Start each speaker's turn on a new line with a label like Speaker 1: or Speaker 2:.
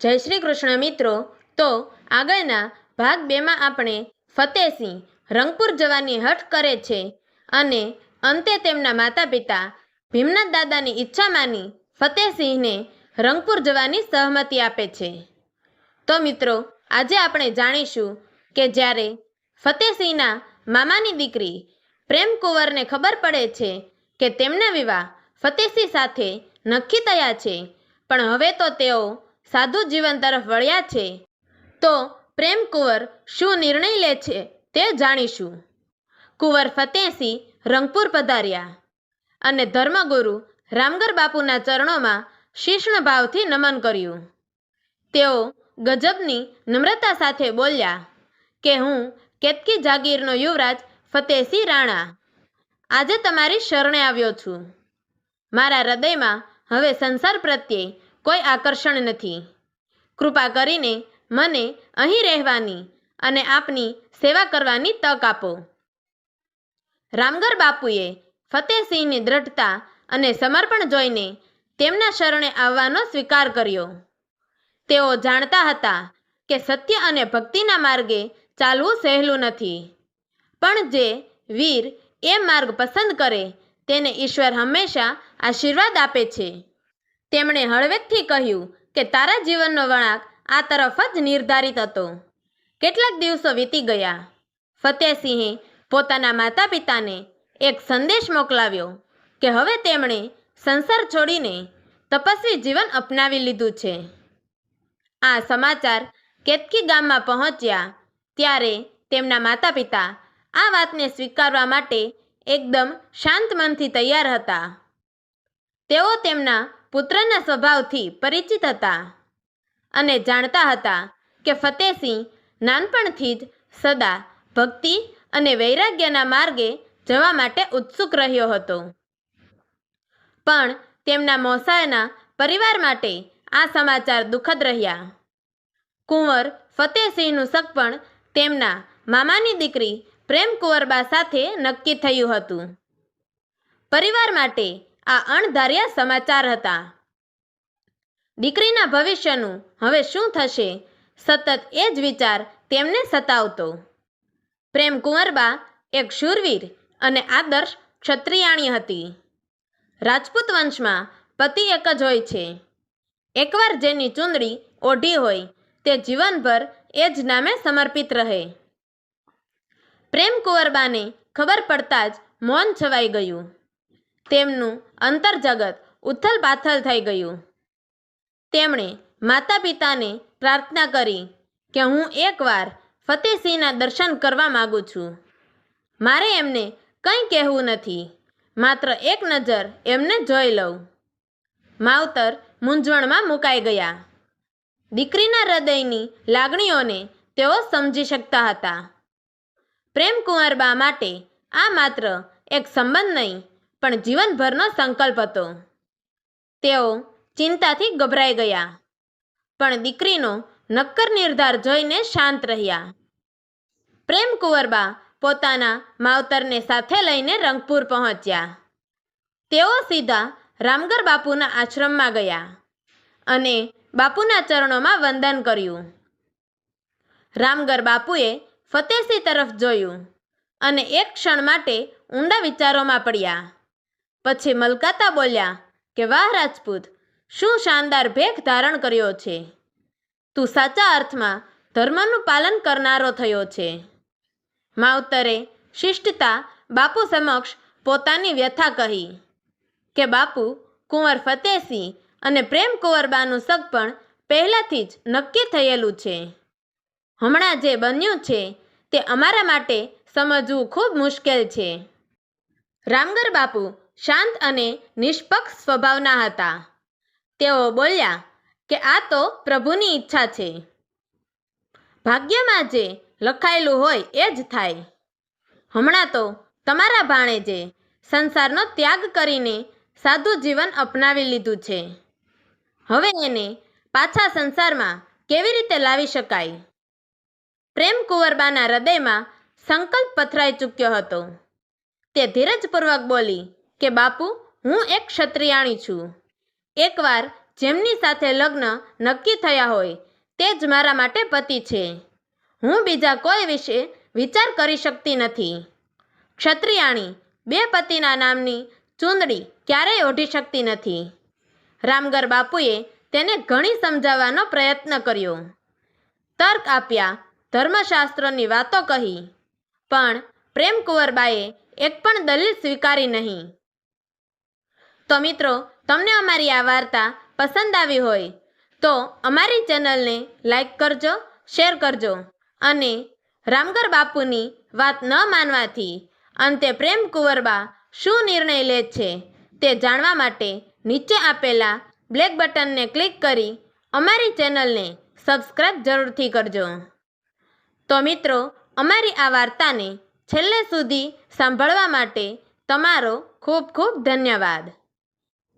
Speaker 1: જય શ્રી કૃષ્ણ મિત્રો. તો આગળના ભાગ બેમાં આપણે ફતેહસિંહ રંગપુર જવાની હઠ કરે છે અને અંતે તેમના માતા પિતા ભીમનાથ દાદાની ઈચ્છા માની ફતેહસિંહને રંગપુર જવાની સહમતિ આપે છે. તો મિત્રો, આજે આપણે જાણીશું કે જ્યારે ફતેહસિંહના મામાની દીકરી પ્રેમ કુંવરને ખબર પડે છે કે તેમના વિવાહ ફતેહસિંહ સાથે નક્કી થયા છે, પણ હવે તો તેઓ સાધુ જીવન તરફ વળ્યા છે, તો પ્રેમ કુંવર શું નિર્ણય લે છે તે જાણીશું. કુંવર ફતેહસિંહ રંગપુર પધાર્યા અને ધર્મગુરુ રામગર બાપુના ચરણોમાં શિષ્ણ ભાવથી નમન કર્યું. તેઓ ગજબની નમ્રતા સાથે બોલ્યા કે હું કેતકી જાગીરનો યુવરાજ ફતેહસિંહ રાણા, આજે તમારી શરણે આવ્યો છું. મારા હૃદયમાં હવે સંસાર પ્રત્યે કોઈ આકર્ષણ નથી. કૃપા કરીને મને અહીં રહેવાની અને આપની સેવા કરવાની તક આપો. રામગર બાપુએ ફતેહસિંહની દ્રઢતા અને સમર્પણ જોઈને તેમના શરણે આવવાનો સ્વીકાર કર્યો. તેઓ જાણતા હતા કે સત્ય અને ભક્તિના માર્ગે ચાલવું સહેલું નથી. પણ જે વીર એ માર્ગ પસંદ કરે, તેને ઈશ્વર હંમેશા આશીર્વાદ આપે છે. તેમણે હળવેકથી કહ્યું કે તારા જીવનનો વળાંક આ તરફ જ નિર્ધારિત હતો. કેટલાક દિવસો વીતી ગયા. ફતેહસિંહે પોતાના માતા પિતાને એક સંદેશ મોકલાવ્યો કે હવે તેમણે સંસાર છોડીને તપસ્વી જીવન અપનાવી લીધું છે. આ સમાચાર કેતકી ગામમાં પહોંચ્યા ત્યારે તેમના માતા પિતા આ વાતને સ્વીકારવા માટે એકદમ શાંત મનથી તૈયાર હતા. તેઓ તેમના પુત્રના સ્વભાવથી પરિચિત હતા અને જાણતા હતા કે ફતેહસિંહ નાનપણથી જ સદા ભક્તિ અને વૈરાગ્યના માર્ગે જવા માટે ઉત્સુક રહ્યો હતો. પણ તેમના મોસાયના પરિવાર માટે આ સમાચાર દુઃખદ રહ્યા. કુંવર ફતેહસિંહનું સગપણ તેમના મામાની દીકરી પ્રેમ કુંવરબા સાથે નક્કી થયું હતું. પરિવાર માટે આ અણધાર્યા સમાચાર હતા. દીકરીના ભવિષ્યનું હવે શું થશે? સતત એ જ વિચાર તેમને સતાવતો. પ્રેમ કુંવરબા એક શૂરવીર અને આદર્શ ક્ષત્રિયાણી હતી. રાજપૂત વંશમાં પતિ એક જ હોય છે. એકવાર જેની ચૂંદડી ઓઢી હોય, તે જીવનભર એ જ નામે સમર્પિત રહે. પ્રેમ કુંવરબાને ખબર પડતા જ મૌન છવાઈ ગયું. તેમનું અંતરજગત ઉથલ પાથલ થઈ ગયું. તેમણે માતા પિતાને પ્રાર્થના કરી કે હું એકવાર ફતેહસિંહના દર્શન કરવા માગું છું. મારે એમને કંઈ કહેવું નથી, માત્ર એક નજર એમને જોઈ લઉં. માવતર મૂંઝવણમાં મુકાઈ ગયા. દીકરીના હૃદયની લાગણીઓને તેઓ સમજી શકતા હતા. પ્રેમ કુંવરબા માટે આ માત્ર એક સંબંધ નહીં પણ જીવનભરનો સંકલ્પ હતો. તેઓ ચિંતાથી ગભરાઈ ગયા. પણ દીકરીનો નક્કર નિર્ધાર જોઈને શાંત રહ્યા. પ્રેમ કુંવરબા પોતાના માવતરને સાથે લઈને રંગપુર પહોંચ્યા. તેઓ સીધા રામગર બાપુના આશ્રમમાં ગયા અને બાપુના ચરણોમાં વંદન કર્યું. રામગર બાપુએ ફતેહસિંહ તરફ જોયું અને એક ક્ષણ માટે ઊંડા વિચારોમાં પડ્યા. પછી મલકાતા બોલ્યા કે, વાહ, રાજપૂત, શું શાનદાર ભેખ ધારણ કર્યો છે. તું સાચા અર્થમાં ધર્મનું પાલન કરનારો થયો છે. માવતરે શિષ્ટતા બાપુ સમક્ષ પોતાની વ્યથા કહી કે, બાપુ, કુંવર ફતેહસિંહ અને પ્રેમ કુંવરબાનું સગપણ પહેલાંથી જ નક્કી થયેલું છે. હમણાં જે બન્યું છે તે અમારા માટે સમજવું ખૂબ મુશ્કેલ છે. રામગર બાપુ શાંત અને નિષ્પક્ષ સ્વભાવના હતા. તેઓ બોલ્યા કે આ તો પ્રભુની ઈચ્છા છે. ભાગ્યમાં જે લખાયેલું હોય એ જ થાય. હમણાં તો તમારા ભાણેજે સંસારનો ત્યાગ કરીને સાદું જીવન અપનાવી લીધું છે. હવે એને પાછા સંસારમાં કેવી રીતે લાવી શકાય? પ્રેમ કુંવરબાના હૃદયમાં સંકલ્પ પથરાઈ ચૂક્યો હતો. તે ધીરજપૂર્વક બોલી કે બાપુ, હું એક ક્ષત્રિયાણી છું. એકવાર જેમની સાથે લગ્ન નક્કી થયા હોય, તે જ મારા માટે પતિ છે. હું બીજા કોઈ વિશે વિચાર કરી શકતી નથી. ક્ષત્રિયાણી બે પતિના નામની ચૂંદડી ક્યારેય ઓઢી શકતી નથી. રામગર બાપુએ તેને ઘણી સમજાવવાનો પ્રયત્ન કર્યો. તર્ક આપ્યા, ધર્મશાસ્ત્રની વાતો કહી. પણ પ્રેમ કુંવરબાએ એક પણ દલીલ સ્વીકારી નહીં. તો મિત્રો, તમને અમારી આ વાર્તા પસંદ આવી હોય તો અમારી ચેનલને લાઈક કરજો, શેર કરજો અને રામગર બાપુની વાત ન માનવાથી અંતે પ્રેમ કુંવરબા શું નિર્ણય લે છે તે જાણવા માટે નીચે આપેલા બ્લેક બટનને ક્લિક કરી અમારી ચેનલને સબસ્ક્રાઈબ જરૂરથી કરજો. તો મિત્રો, અમારી આ વાર્તાને છેલ્લે સુધી સાંભળવા માટે તમારો ખૂબ ખૂબ ધન્યવાદ.